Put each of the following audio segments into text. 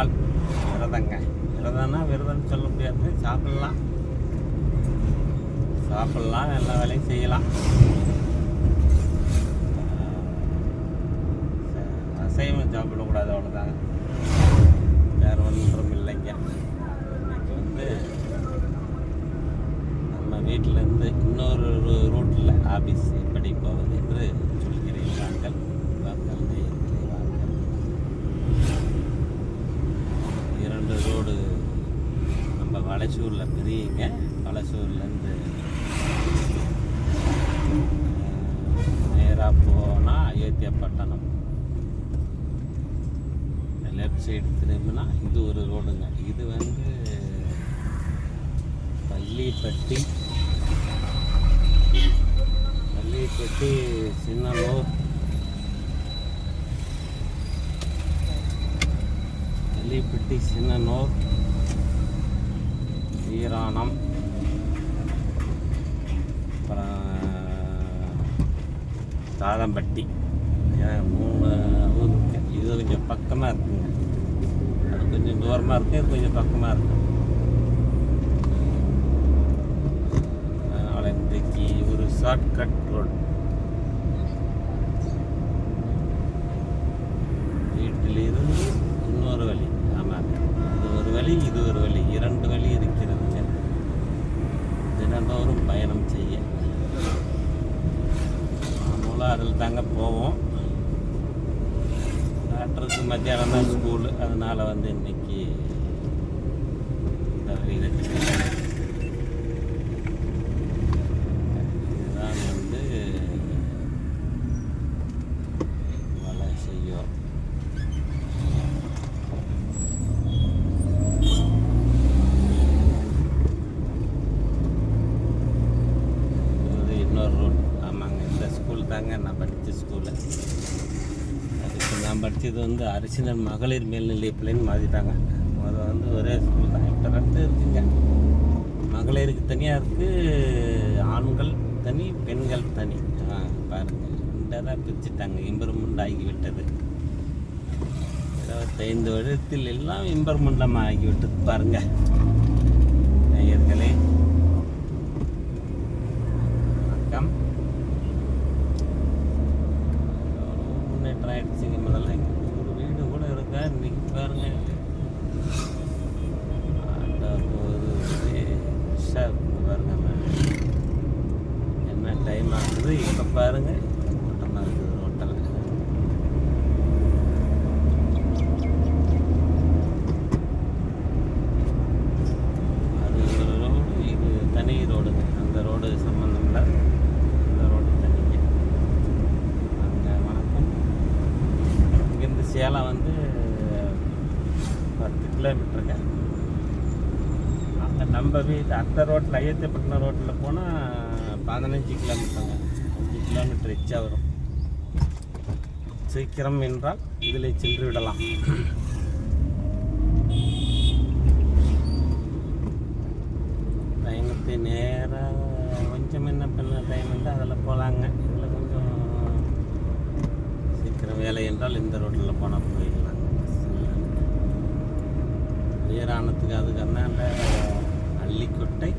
நாள் விரதங்க விரதம்னா விரதம்னு சொல்ல முடியாது. சாப்பிடலாம். சாப்பிடலாம். எல்லா வேலையும் செய்யலாம். அசைவம் சாப்பிடக்கூடாது அவ்வளோதாங்க வேறு ஒன்றும் இல்லைங்க. இன்னைக்கு வந்து நம்ம வீட்டிலேருந்து இன்னொரு ரூட்டில் ஆஃபீஸ் எப்படி போவது என்று சொல்கிறேன் வாங்கள் வாங்கள் நேயர்களே, வாங்கள் இரண்டு ரோடு நம்ம வளசூரில் பிரியுங்க வளசூர்லேருந்து நேராக போனால் அயோத்தியாப்பட்டினம் லெஃப்ட் சைடு திரும்பினா இது ஒரு ரோடுங்க. இது வந்து பள்ளிப்பட்டி. பள்ளிப்பட்டி சின்னலூர். பள்ளிப்பட்டி சின்னனூர் வீராணம். அப்புறம் தாதம்பட்டி மூணு ஊருக்கு இது கொஞ்சம் பக்கமாக இருக்குங்க. கொஞ்சம் தூரமாக இருக்கு இது கொஞ்சம் பக்கமாக இருக்கு அதனால் இன்றைக்கு ஒரு ஷார்ட்கட் ரோடு வீட்டிலிருந்து இன்னொரு வழி ஆமாங்க இது ஒரு வழி இது ஒரு வழி இரண்டு வழி இருக்கிறதுங்க தினந்தோறும் பயணம் செய்ய மாமூலாக அதில் தாங்க போவோம் டாக்டருக்கு மத்தியானம் தான் ஸ்கூலு அதனால் வந்து இன்னைக்கு இந்த வழியில் இதுதான் வந்து வலை செய்யும் இது இன்னொரு ரோட் ஆமாங்க இந்த ஸ்கூல் தாங்க நான் படித்த ஸ்கூலு அதுக்கு நான் படித்தது வந்து அரசினர் மகளிர் மேல்நிலை பிள்ளைன்னு மாற்றிட்டாங்க. முதல்ல வந்து ஒரே ஸ்கூல் தான். இப்போ ரெண்டு இருக்குங்க. மகளிருக்கு தனியாக இருக்குது ஆண்கள் தனி பெண்கள் தனி. ஆ பாருங்கள் ரெண்டாக பிரிச்சுட்டாங்க. இம்ப்ரூவ்மெண்ட் ஆகிவிட்டது. இருபத்தைந்து வருடத்தில் எல்லாம் இம்ப்ரூவ்மெண்ட்டமாக ஆகிவிட்டது. பாருங்கள் நேயர்களே வணக்கம் எவ்வளோ முன்னேற்றம் ஆயிடுச்சுங்க முதல்ல இங்க ஒரு வீடு கூட இருக்கா இன்னைக்கு பாருங்க ஆட்டோ போகுது ஒரே பாருங்க என்ன டைம் ஆகுது இப்போ பாருங்க கூட்டமாக இருக்குது ரோட்டில் அது ஒரு ரோடு இது தனி ரோடுங்க அந்த ரோடு சம்மந்தம் இல்லை இந்த ரோடு தனிங்க அங்கே வணக்கம் இங்கேருந்து சேலம் வந்து பத்து கிலோமீட்டருங்க. அங்கே நம்ம வீட்டு அந்த ரோட்டில் அயோத்தியப்பட்டினம் ரோட்டில் போனால் பதினஞ்சு கிலோமீட்டருங்க. அஞ்சு கிலோமீட்டர் எச்சா வரும். சீக்கிரம் என்றால் இதில் சென்று விடலாம். டைமுக்கு நேராக கொஞ்சம் என்ன பண்ண டைம் இருந்தால் அதில் போகலாங்க இதில் கொஞ்சம் சீக்கிரம் வேலை என்றால் இந்த ரோட்டில் போனால் போயிடலாம். வீராணத்துக்கு அதுக்கு என்ன அள்ளிக்கொட்டை.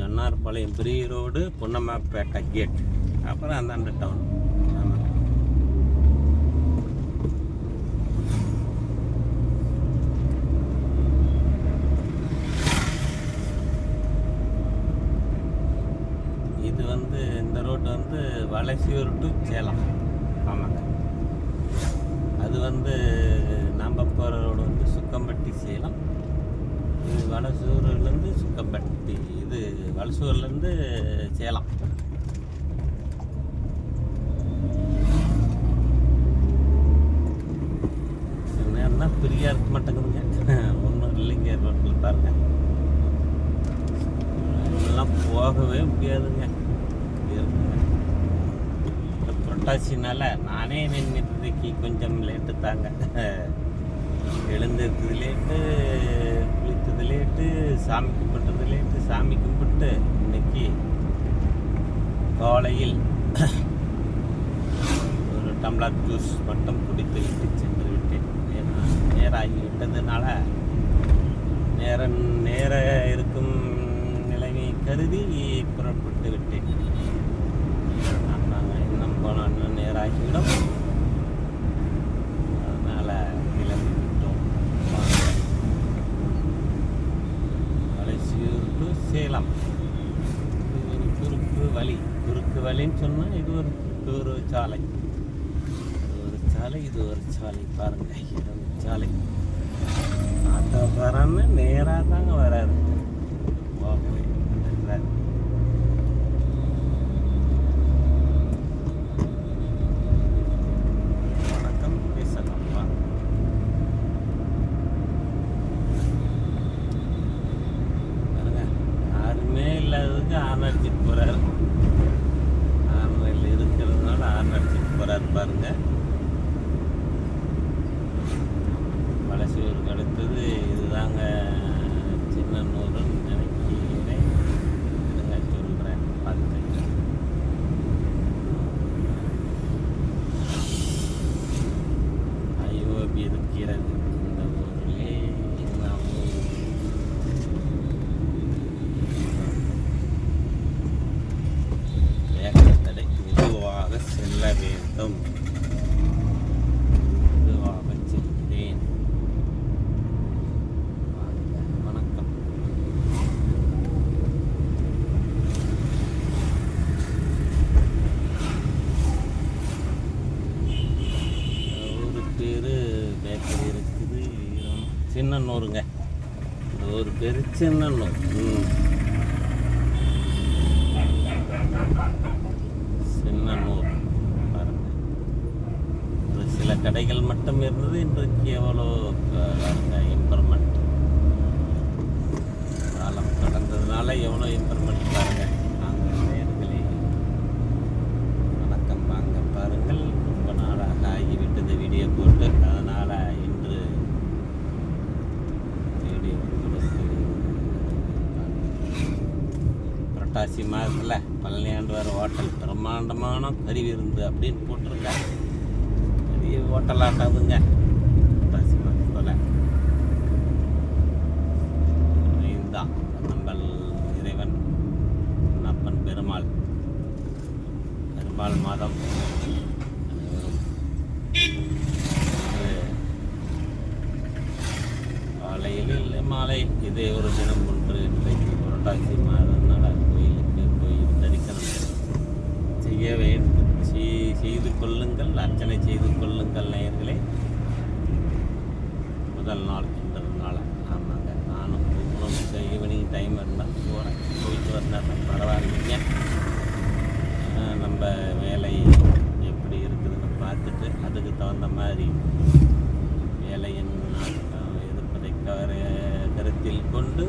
நன்னார்பாளையம் பிரிய ரோடு பொன்னம்மாப்பேட்டை கேட் அப்புறம் அந்தாண்ட டவுன் இது வந்து இந்த ரோடு வந்து வளசியூர் டு சேலம். ஆமாங்க. அது வந்து நாம் போகிற ரோடு வந்து சுக்கம்பட்டி சேலம் இது வளசூர்லேருந்து சுக்கம்பட்டி இது வளசூர்லேருந்து சேலம். சில ஃப்ரீயாக இருக்க மாட்டேங்குதுங்க. ஒன்றும் இல்லைங்க ரோட்டில் பாருங்கள் இதெல்லாம் போகவே முடியாதுங்க. புரட்டாசினால நானே நின்றுக்கு கொஞ்சம் லேட்டு தாங்க. எழுந்திருக்கிறது லேட்டு குளித்தது லேட்டு சாமி கும்பிட்டது லேட்டு சாமி கும்பிட்டு இன்னைக்கு காலையில் ஒரு டம்ளர் ஜூஸ் மட்டும் குடித்து விட்டு சென்று விட்டேன். ஏன்னா நேராகி விட்டதுனால நேரம் நேர இருக்கும் நிலைமை கருதி புறப்பட்டு விட்டேன். போனோன்னு நேராகிவிடும் அதனால் கிளம்பி விட்டோம். டு சேலம். இது ஒரு குறுக்கு வழி. குறுக்கு வழின்னு சொன்னால் இது ஒரு ஒரு சாலை. இது ஒரு சாலை இது ஒரு சாலை. பாருங்க இரண்டு சாலை. ஆட்டோக்காரன்னு நேராக நே வராது ஓகே வராது. வணக்கம் பேசலாம் வாங்க பாருங்க யாருமே இல்லாததுக்கு ஆன் அடிச்சுட்டு போறாரு ஆன்லைனில் இருக்கிறதுனால ஆன் அடிச்சுட்டு போறாரு பாருங்க வளசூருக்கு அடுத்தது இதுதாங்க சின்னன்னூருன்னு நினைக்கிறேன் இருங்க சொல்கிறேன் பார்த்து ஐஓபி இருக்கிறது இந்த ஊரிலே நாம் வேகத்தடை மெதுவாக செல்ல வேண்டும் மெதுவாக செல்கிறேன் வாங்க, வணக்கம் ஒரு பேர் பேக்கரி இருக்குது சின்னன்னூருங்க இந்த చిన్నలు சின்னனூர் சின்னன்னூர் பாருங்க ஒரு சில கடைகள் மட்டும் இருந்தது இன்றைக்கு எவ்வளோ இம்ப்ரூவ்மெண்ட் காலம் கடந்ததுனால எவ்வளோ இம்ப்ரூவ்மெண்ட் பாருங்க நாங்கள் நேர்களே வணக்கம் வாங்க பாருங்கள் ரொம்ப நாளாக ஆகிவிட்டது வீடியோ போட்டு அதனால் இன்று வீடியோ உங்களுக்கு புரட்டாசி மாதத்தில் பழனியாண்டவர் ஹோட்டல் பிரம்மாண்டமான கறி விருந்து அப்படின்னு போட்டிருக்காங்க பெரிய ஹோட்டலாட்டாதுங்க புரட்டாசி மாதத்தில். இதுதான் நம்ம இறைவன் அப்பன் பெருமாள். பெருமாள் மாதம் காலையில் மாலை. இது ஒரு தினம் ஒன்று இன்றைக்கு புரட்டாசி மாதம்னால கோயிலுக்கு கோயில் தரிசனம் செய்ய வேண்டும் செய்- செய்து கொள்ளுங்கள் அர்ச்சனை செய்து கொள்ளுங்கள் நேயர்களே முதல் நாள் இந்த நாள் ஆமாங்க நானும் இன்னும் ஈவினிங் டைம் இருந்தால் போகிறேன் போயிட்டு வந்தால் பரவாயில்லைங்க. நம்ம வேலை எப்படி இருக்குதுன்னு பார்த்துட்டு அதுக்கு தகுந்த மாதிரி வேலையின் எதிர்ப்பதை கருத்தில் கொண்டு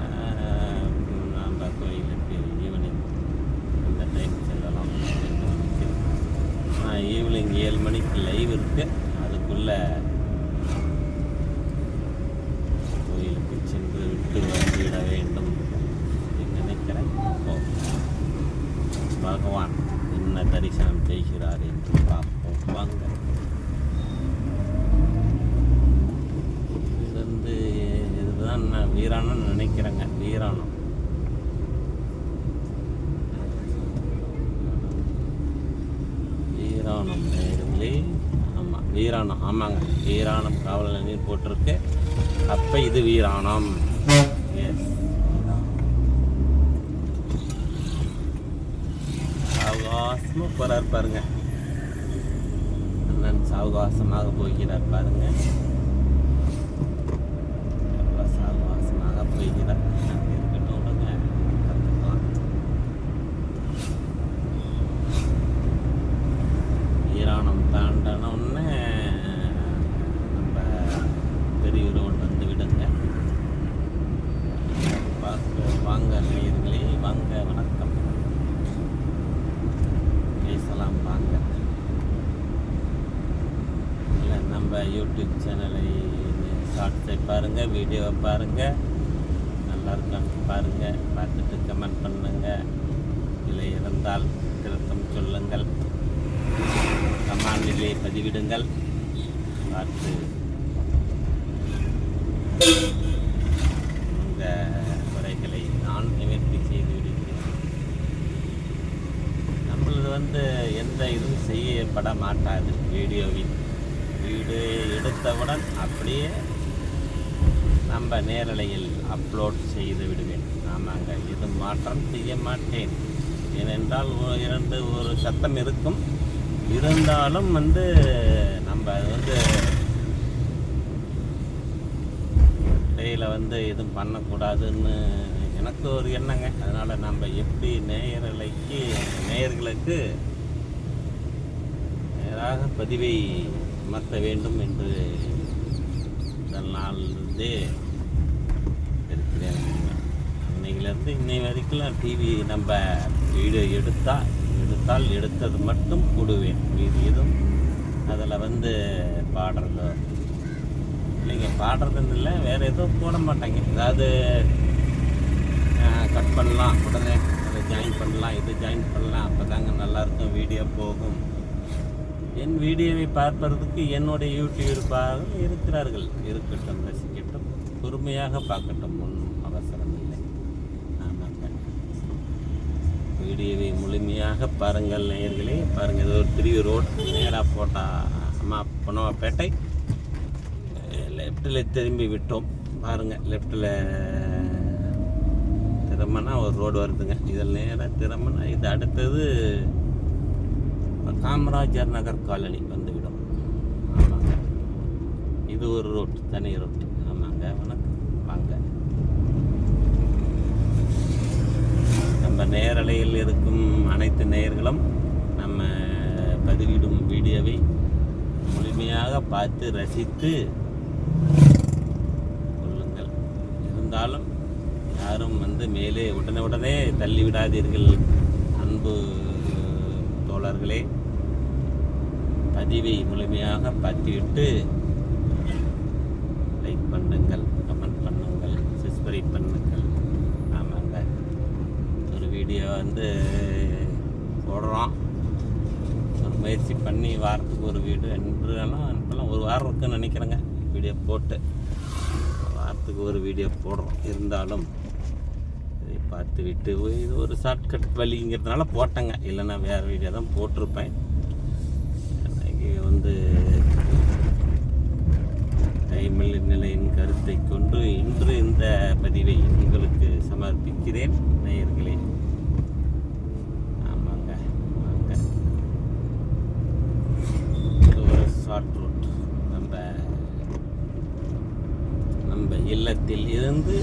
ஆஹ் நம்ம கோயிலுக்கு ஈவினிங் இந்த டைம் செல்லலாம் அப்படின்னு நினைக்கிறேன். ஆஹ் ஈவினிங் ஏழு மணிக்கு லைவ் இருக்கு அதுக்குள்ளே கோயிலுக்கு சென்று விட்டு வந்துவிட வேண்டும் அப்படின்னு நினைக்கிறேன் அப்போ பகவான் என்ன தரிசனம் செய்கிறார் என்று பார்ப்போம் வாங்க இது வந்து இதுதான் நான் வீராணம் நினைக்கிறேங்க வீராணம். வீராணம் நேர்களே ஆமாம் வீராணம் ஆமாங்க. வீராணம் காவல் நிலையம் போட்டிருக்கு. அப்போ இது வீராணம். எஸ் சாவகாசமாக போகிறார் பாருங்க. அண்ணன் சாவகாசமாக போகிறார் பாருங்க எவ்வளோ சாவகாசமாக போகிறார் இருக்கட்டும் விடுங்க பார்த்துக்கலாம் ஈரானம் தாண்டனோடனே நம்ம பெரிய ரோடு வந்து விடுங்க பார்க்க வாங்க நேயர்களே வாங்க வணக்கம் நம்ம யூடியூப் சேனலை ஷார்ட்ஸை பாருங்கள் வீடியோவை பாருங்கள் நல்லா இருக்கான்னு பாருங்கள் பார்த்துட்டு கமெண்ட் பண்ணுங்கள் இல்லை இருந்தால் திருத்தம் சொல்லுங்கள். கமாண்டிலே பதிவிடுங்கள். பார்த்து. இந்த குறைகளை நான் நிவர்த்தி செய்து விடுகிறேன். நம்மளது வந்து எந்த இதுவும் செய்யப்பட மாட்டாது. வீடியோவில் இது எடுத்தவுடன் அப்படியே நம்ம நேரலையில் அப்லோட் செய்து விடுவேன். ஆமாங்க இது மாற்றம் செய்ய மாட்டேன். ஏனென்றால் இரண்டு ஒரு சத்தம் இருக்கும். இருந்தாலும் வந்து நம்ம வந்து இடையில் வந்து எதுவும் பண்ணக்கூடாதுன்னு எனக்கு ஒரு எண்ணங்க. அதனால் நம்ம எப்படி நேயரலைக்கு நேயர்களுக்கு நேராக பதிவை அமர்த்த வேண்டும் என்று முதல் நாள்லேருந்தே இருக்கிறேன். அன்னையிலேருந்து இன்னை வரைக்கும் டிவி நம்ம வீடியோ எடுத்தால் எடுத்தால் எடுத்தது மட்டும் போடுவேன் மீதி எதுவும் அதில் வந்து பாடுறதோ இல்லைங்க பாடுறதுன்னு இல்லை வேறு எதுவும் போட மாட்டாங்க. அதாவது கட் பண்ணலாம் உடனே அதை ஜாயின் பண்ணலாம் இது ஜாயின் பண்ணலாம் அப்போ தாங்க நல்லாயிருக்கும் வீடியோ போகும். என் வீடியோவை பார்ப்பதற்கு என்னுடைய யூடியூபாக இருக்கிறார்கள். இருக்கட்டும் ரசிக்கட்டும் பொறுமையாக பார்க்கட்டும் ஒன்றும் அவசரம் இல்லை. ஆமாங்க. வீடியோவை முழுமையாக பாருங்கள் நேயர்களே. பாருங்கள் இது ஒரு பெரிய ரோட். நேராக போட்டால் அம்மா பொன்னவாப்பேட்டை லெஃப்ட்டில் திரும்பி விட்டோம். பாருங்கள் லெஃப்ட்டில் திறமனா ஒரு ரோடு வருதுங்க. இதில் நேராக திறமனா இது அடுத்தது காமராஜர் நகர் காலனி வந்துவிடும். ஆமாங்க. இது ஒரு ரோட் தனி ரோட் ஆமாங்க வணக்கம். வாங்க. நம்ம நேரலையில் இருக்கும் அனைத்து நேயர்களும் நம்ம பதிவிடும் வீடியோவை முழுமையாக பார்த்து ரசித்து கொள்ளுங்கள். இருந்தாலும் யாரும் வந்து மேலே உடனே உடனே தள்ளிவிடாதீர்கள். அன்பு தோழர்களே பதிவை முழுமையாக பார்த்துவிட்டு லைக் பண்ணுங்கள் கமெண்ட் பண்ணுங்கள் சப்ஸ்கிரைப் பண்ணுங்கள். ஆமாங்க. ஒரு வீடியோ வந்து போடுறோம். ஒரு முயற்சி பண்ணி வாரத்துக்கு ஒரு வீடு என்றெல்லாம் அனுப்பலாம் ஒரு வாரம் இருக்குன்னு நினைக்கிறேங்க. வீடியோ போட்டு வாரத்துக்கு ஒரு வீடியோ போடுறோம். இருந்தாலும் இதை பார்த்து விட்டு இது ஒரு ஷார்ட்கட் வழிங்கிறதுனால போட்டேங்க. இல்லைன்னா வேறு வீடியோ தான் போட்டிருப்பேன். இன்னைக்கு வந்து டைமில் நிலையின் கருத்தை கொண்டு இன்று இந்த பதிவை உங்களுக்கு சமர்ப்பிக்கிறேன். நேயர்களே. ஆமாங்க ஆமாங்க. ஒரு ஷார்ட் ரூட் நம்ம நம்ம இல்லத்தில் இருந்து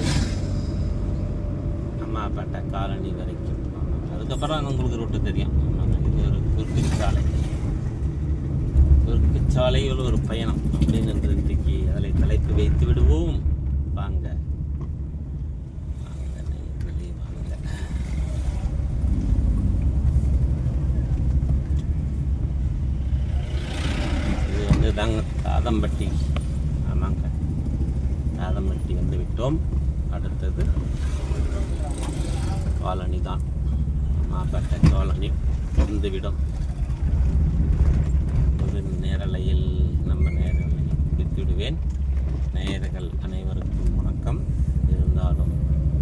அம்மாப்பேட்டை காலனி வரைக்கும். அதுக்கப்புறம் அதுக்கப்புறம் உங்களுக்கு ரூட்டு தெரியும். இது ஒரு குறுக்கு சாலை குறுக்கு சாலையில் ஒரு பயணம் அப்படின்னு இன்றைக்கு அதில் தலைப்பு வைத்து விடுவோம். வாங்க. வாங்க. இது வந்து தாங்க தாதம்பட்டி. ஆமாங்க. தாதம்பட்டி வந்து விட்டோம். அடுத்தது காலனி தான். மாப்பட்ட காலனி வந்துவிடும் ஒரு நேரலையில் நம்ம நேரலையில் பிடித்துவிடுவேன் நேயர்கள் அனைவருக்கும் வணக்கம். இருந்தாலும்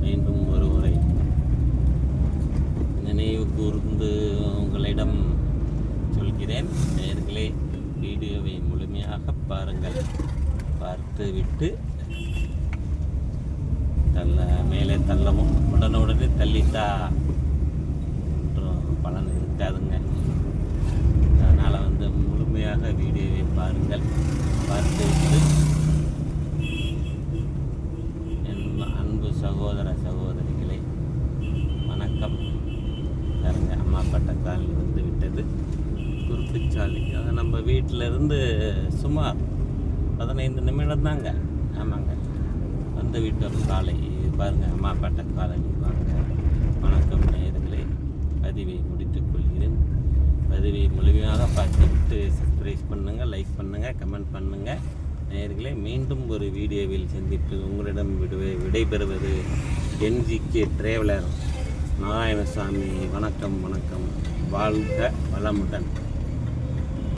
மீண்டும் ஒரு முறை நினைவு கூர்ந்து உங்களிடம் சொல்கிறேன். நேர்களே வீடியோவை முழுமையாக பாருங்கள். பார்த்துவிட்டு தள்ள மேலே தள்ளவும் உடனுடனே தள்ளித்தா ஒன்றும் பலன் இருக்காதுங்க. அதனால் வந்து முழுமையாக வீடியோவை பாருங்கள். பார்த்துவிட்டு என் அன்பு சகோதர சகோதரிகளை வணக்கம். பாருங்க அம்மா பட்ட கால் வந்து விட்டது. குறுக்குச்சாலை அது நம்ம வீட்டில் இருந்து சுமார் பதினைந்து நிமிடம் தாங்க. ஆமாங்க. வந்து விட்டோம் காலை பாருங்க அம்மாப்பாட்ட காலனி வாங்க வணக்கம் நேயர்களே பதிவை முடித்துக் கொள்கிறேன். பதிவை முழுமையாக பார்த்துவிட்டு சப்ஸ்கிரைப் பண்ணுங்கள் லைக் பண்ணுங்கள் கமெண்ட் பண்ணுங்கள் நேயர்களே மீண்டும் ஒரு வீடியோவில் சந்திப்பது உங்களிடம் விடுவே விடைபெறுவது என்ஜிகே டிராவலர் நாராயணசாமி. வணக்கம் வணக்கம். வாழ்க வளமுடன்.